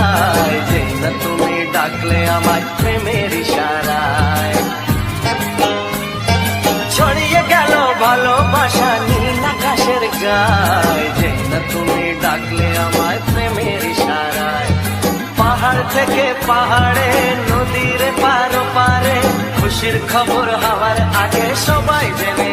যায় সেই না তুমি ডাকলে আমার প্রেমের ইশারায়। ছড়িয়ে গেল ভালোবাসা নীল আকাশের গায় যে না তুমি ডাকলে আমার প্রেমের ইশারায়। পাহাড় থেকে পাহাড়ে, নদীর পার পারে, খুশির খবর হওয়ার আগে সবাই জেনে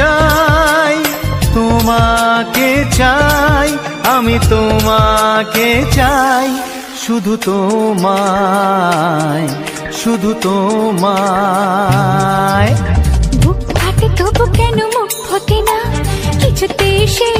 চাই, তোমাকে চাই, আমি তোমাকে চাই, শুধু তোমায় শুধু তোমায়। বুক ফাটে তবু কেন মুখ ফোটে না? কিছুতেই সেই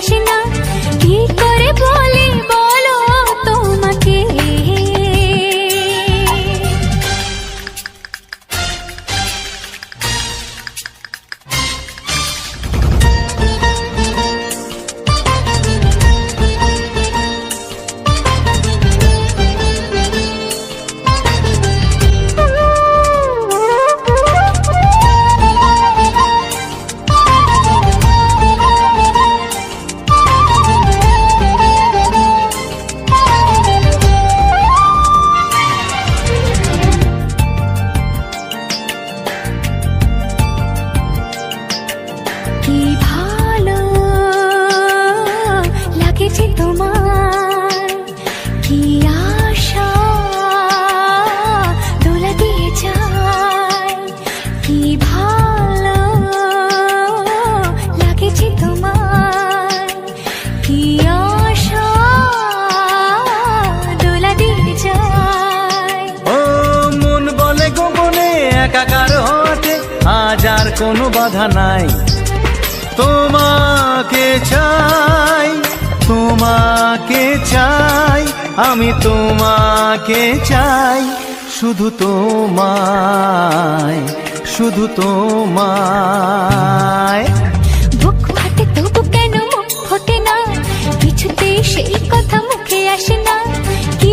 আসে না। কোনো বাধা নাই। তোমাকে চাই তোমাকে চাই, আমি তোমাকে চাই, শুধু তোমায় শুধু তোমায়। তবু কেন ফোটে না? কিছুতেই সেই কথা মুখে আসে না। কি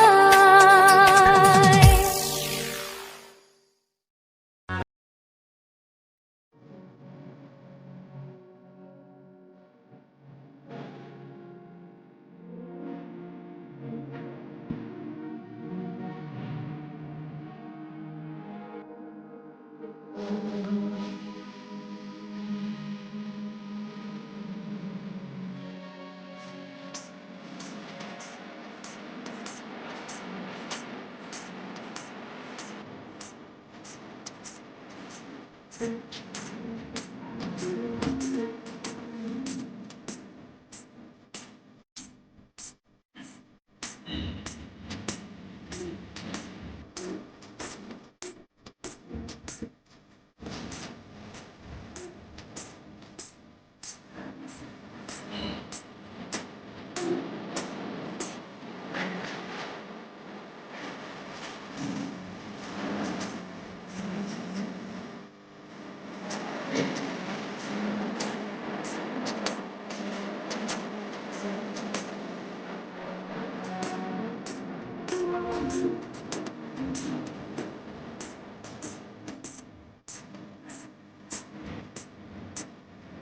Mm-hmm.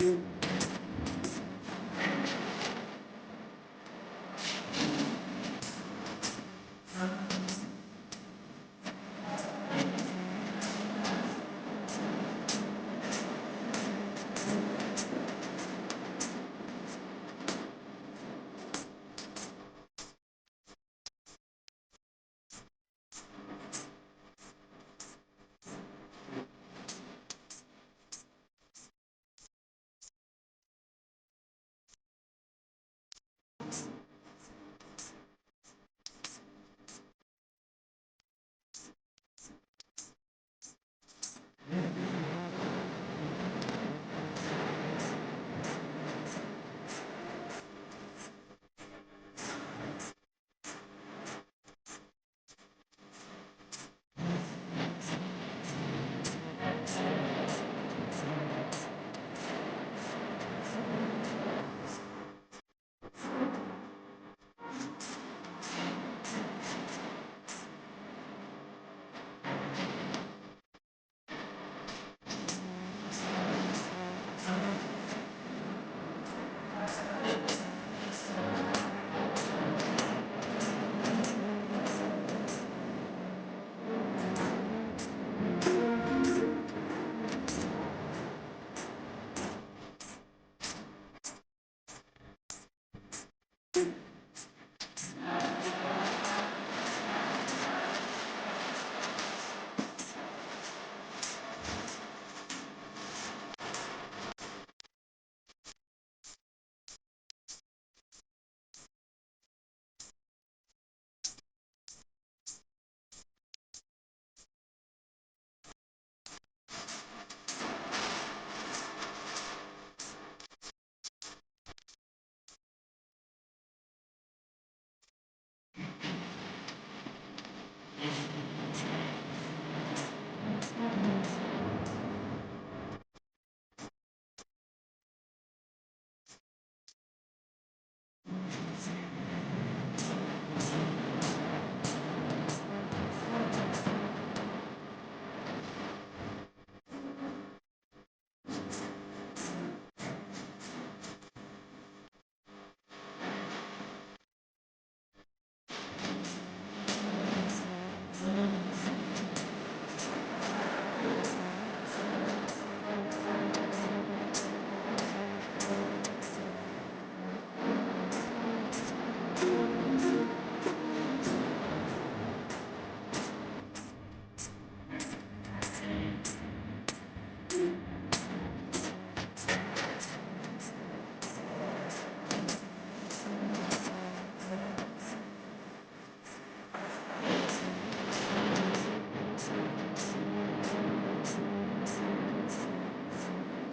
in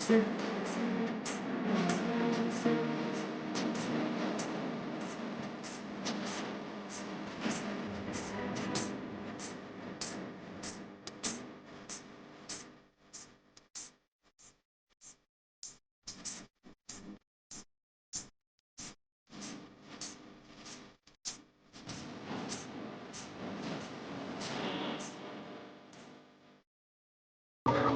sir